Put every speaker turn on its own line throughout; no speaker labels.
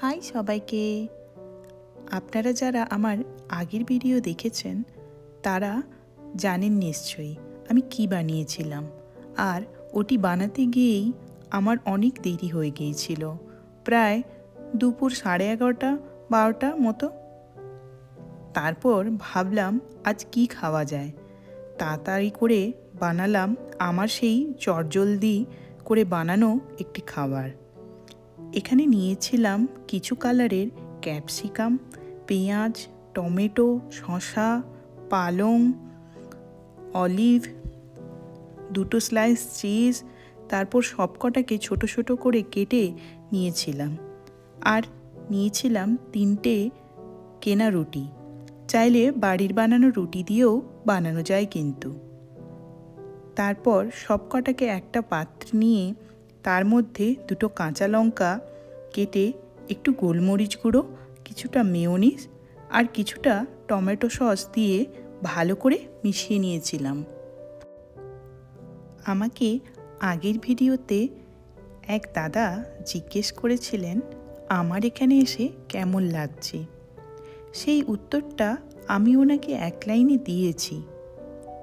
High সবাইকে। আপনারা যারা আমার আগের ভিডিও দেখেছেন, তারা জানেন নিশ্চয়ই আমি কি বানিয়েছিলাম। আর ওটি বানাতে গিয়েই আমার অনেক দেরি হয়ে গিয়েছিল। প্রায় দুপুর সাড়ে এগারোটা, বারোটা মতো। তারপর ভাবলাম আজ কি খাওয়া যায়। তাড়াতাড়ি করে বানালাম আমার সেই চটজলদি করে বানানো একটি খাবার। এখানে নিয়েছিলাম কিছু কালারের ক্যাপসিকাম, পেঁয়াজ, টমেটো, শসা, পালং, অলিভ, দুটো স্লাইস চিজ, তারপর সবকটাকে ছোট ছোট করে কেটে নিয়েছিলাম। আর নিয়েছিলাম তিনটে কেনা রুটি। চাইলে বাড়ির বানানো রুটি দিয়েও বানানো যায় কিন্তু। তারপর সবকটাকে একটা পাত্র নিয়ে তার মধ্যে দুটো কাঁচা লঙ্কা কেটে একটু গোলমরিচ গুঁড়ো, কিছুটা মেয়োনিজ আর কিছুটা টমেটো সস দিয়ে ভালো করে মিশিয়ে নিয়েছিলাম। আমাকে আগের ভিডিওতে এক দাদা জিজ্ঞেস করেছিলেন, আমার এখানে এসে কেমন লাগছে? সেই উত্তরটা আমি ওনাকে এক লাইনে দিয়েছি।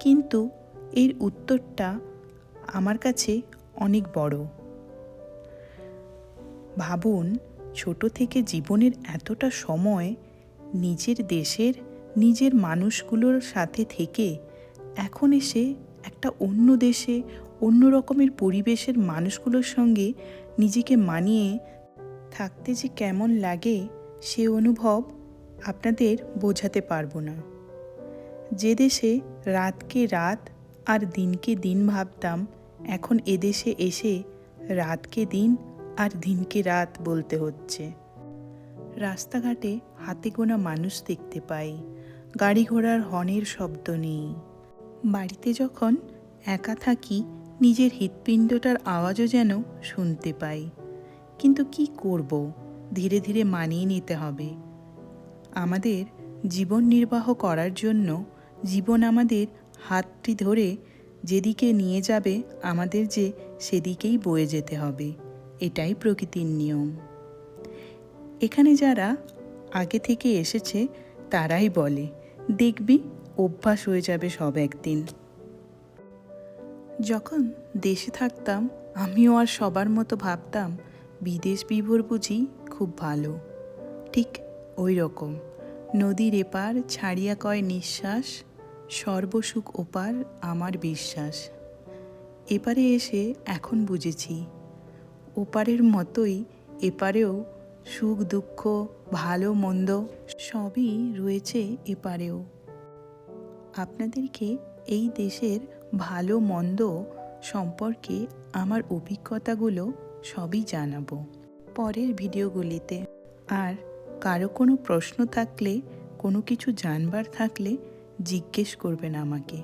কিন্তু এর উত্তরটা আমার কাছে অনেক বড়। ভাবুন, ছোট থেকে জীবনের এতটা সময় নিজের দেশের, নিজের মানুষগুলোর সাথে থেকে এখন এসে একটা অন্য দেশে, অন্য রকমের পরিবেশের মানুষগুলোর সঙ্গে নিজেকে মানিয়ে থাকতে যে কেমন লাগে, সে অনুভব আপনাদের বোঝাতে পারব না। যে দেশে রাতকে রাত আর দিনকে দিন ভাবতাম, এখন এদেশে এসে রাতকে দিন আর দিনকে রাত বলতে হচ্ছে। রাস্তাঘাটে হাতে গোনা মানুষ দেখতে পাই। গাড়ি ঘোড়ার হর্নের শব্দ নেই। বাড়িতে যখন একা থাকি, নিজের হৃৎপিণ্ডটার আওয়াজও যেন শুনতে পাই। কিন্তু কি করব? ধীরে ধীরে মানিয়ে নিতে হবে। আমাদের জীবন নির্বাহ করার জন্য জীবন আমাদের হাতটি ধরে যেদিকে নিয়ে যাবে, আমাদের যে সেদিকেই বয়ে যেতে হবে। এটাই প্রকৃতির নিয়ম। এখানে যারা আগে থেকে এসেছে, তারাই বলে, দেখবি, অভ্যাস হয়ে যাবে সব একদিন। যখন দেশে থাকতাম, আমিও আর সবার মতো ভাবতাম, বিদেশ বিভোর বুঝি খুব ভালো। ঠিক ওই রকম। নদীর এপার, ছাড়িয়া কয় নিঃশ্বাস, সর্বসুখ ওপার আমার বিশ্বাস। এপারে এসে এখন বুঝেছি ওপারের মতোই এপারেও সুখ, দুঃখ, ভালো, মন্দ সবই রয়েছে এপারেও। আপনাদেরকে এই দেশের ভালো, মন্দ সম্পর্কে আমার অভিজ্ঞতাগুলো সবই জানাব পরের ভিডিওগুলিতে। আর কারও কোনো প্রশ্ন থাকলে, কোনো কিছু জানবার থাকলে জিজ্ঞেস করবেন আমাকে।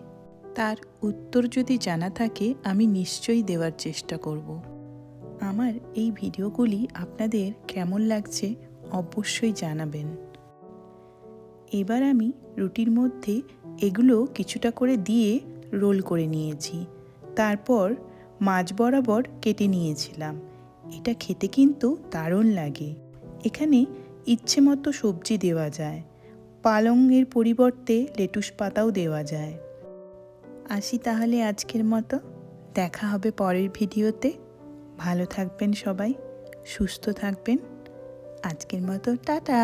তার উত্তর যদি জানা থাকে, আমি নিশ্চয়ই দেওয়ার চেষ্টা করব। আমার এই ভিডিওগুলি আপনাদের কেমন লাগছে অবশ্যই জানাবেন। এবার আমি রুটির মধ্যে এগুলো কিছুটা করে দিয়ে রোল করে নিয়েছি। তারপর মাছ বরাবর কেটে নিয়েছিলাম। এটা খেতে কিন্তু দারুণ লাগে। এখানে ইচ্ছে মতো সবজি দেওয়া যায়। পালংয়ের পরিবর্তে লেটুস পাতাও দেওয়া যায়। আসি তাহলে আজকের মতো। দেখা হবে পরের ভিডিওতে। ভালো থাকবেন সবাই সুস্থ থাকবেন। আজকের মতো টাটা।